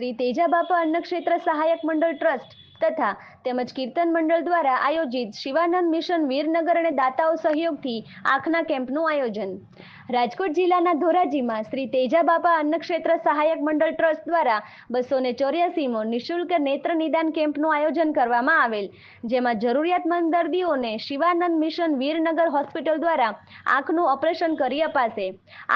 શ્રી તેજાબાપા અન્નક્ષેત્ર સહાયક મંડળ ટ્રસ્ટ તથા તેમજ કીર્તન મંડળ દ્વારા આયોજિત શિવાનંદ મિશન વીરનગર અને દાતાઓ સહયોગથી આંખના કેમ્પનું આયોજન. રાજકોટ જિલ્લાના ધોરાજીમાં શ્રી તેજાબાપા અન્નક્ષેત્ર સહાયક મંડળ ટ્રસ્ટ દ્વારા બસો ને ચોર્યાસીમો નિઃશુલ્ક નેત્ર નિદાન કેમ્પનું આયોજન કરવામાં આવેલ, જેમાં જરૂરિયાતમંદ દર્દીઓને શિવાનંદ મિશન વીરનગર હોસ્પિટલ દ્વારા આંખનું ઓપરેશન કરી અપાશે.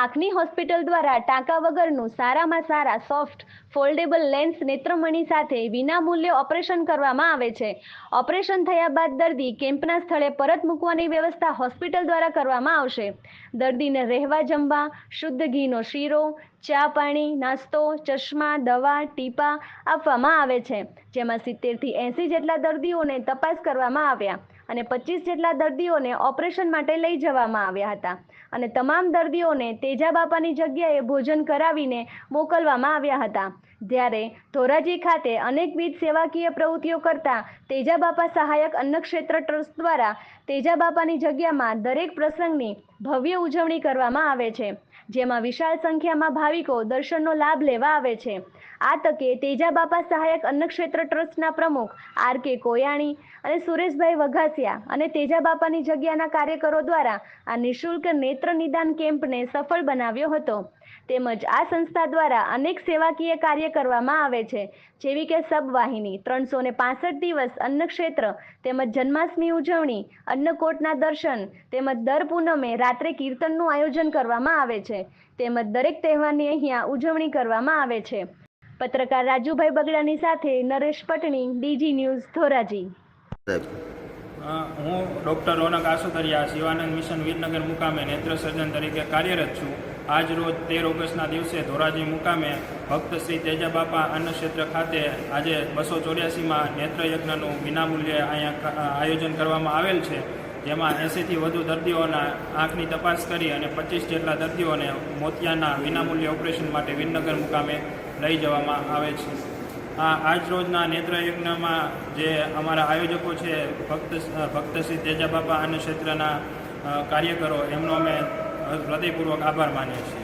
આંખની હોસ્પિટલ દ્વારા ટાંકા વગરનું સારામાં સારા સોફ્ટ, ફોલ્ડેબલ લેન્સ નેત્રમણી સાથે વિનામૂલ્યે ઓપરેશન કરવામાં આવે છે. ઓપરેશન થયા બાદ દર્દી કેમ્પના સ્થળે પરત મૂકવાની વ્યવસ્થા હોસ્પિટલ દ્વારા કરવામાં આવશે. દર્દીને રહેવા જમવા, શુદ્ધ ઘીનો શીરો ચા પાણી, નાસ્તો, ચશ્મા, દવા, ટીપા આપવામાં આવે છે. જેમાં સિત્તેરથી એંસી જેટલા દર્દીઓને તપાસ કરવામાં આવ્યા અને પચીસ જેટલા દર્દીઓને ઓપરેશન માટે લઈ જવામાં આવ્યા હતા. અને તમામ દર્દીઓને તેજા બાપાની જગ્યાએ ભોજન કરાવીને મોકલવામાં આવ્યા હતા. જ્યારે ધોરાજી ખાતે અનેકવિધ સેવાકીય પ્રવૃત્તિઓ કરતા તેજાબાપા સહાયક અન્નક્ષેત્ર ટ્રસ્ટ દ્વારા તેજા બાપાની જગ્યામાં દરેક પ્રસંગની ભવ્ય ઉજવણી કરવામાં આવે છે. જેમાં વિશાળ સંખ્યામાં ભાવિકો દર્શનનો લાભ લેવા આવે છે. આ તકે તેજાબાપા સહાયક અન્નક્ષેત્ર ટ્રસ્ટના પ્રમુખ આર કે કોયાણી અને સુરેશભાઈ વઘાસિયા અને તેજાબાપાની જગ્યાના કાર્યકરો દ્વારા આ નિઃશુલ્ક નેત્ર નિદાન કેમ્પને સફળ બનાવ્યો હતો. તેમજ આ સંસ્થા દ્વારા અનેક સેવાકીય કાર્ય કરવામાં આવે છે. જેવી કે સબવાહિની, ત્રણસો ને પાસઠ દિવસ અન્નક્ષેત્ર, તેમજ જન્માષ્ટમી ઉજવણી, અન્નકોટના દર્શન, તેમજ દર પૂનમે રાત્રે કીર્તનનું આયોજન કરવામાં આવે છે. તેમજ દરેક તહેવારની અહીંયા ઉજવણી કરવામાં આવે છે. પત્રકાર રાજુભાઈ બગડાની સાથે નરેશ પટણી, ડીજી ન્યૂઝ, ધોરાજી. હું ડૉક્ટર રોનક આસુતરિયા, શિવાનંદ મિશન વીરનગર મુકામે નેત્ર સર્જન તરીકે કાર્યરત છું. આજ રોજ તેર ઓગસ્ટના દિવસે ધોરાજી મુકામે ભક્ત શ્રી તેજાબાપા અન્ન ક્ષેત્ર ખાતે આજે બસો ચોર્યાસીમાં નેત્રયજ્ઞનું વિનામૂલ્યે અહીંયા આયોજન કરવામાં આવેલ છે. જેમાં એંસીથી વધુ દર્દીઓના આંખની તપાસ કરી અને પચીસ જેટલા દર્દીઓને મોતિયાના વિનામૂલ્ય ઓપરેશન માટે વિનનગર મુકામે લઈ જવામાં આવે છે. આ આજ રોજના નેત્રયજ્ઞમાં જે અમારા આયોજકો છે, ભક્ત ભક્ત શ્રી તેજાબાપા અને ક્ષેત્રના કાર્યકરો, એમનો અમે હૃદયપૂર્વક આભાર માનીએ છીએ.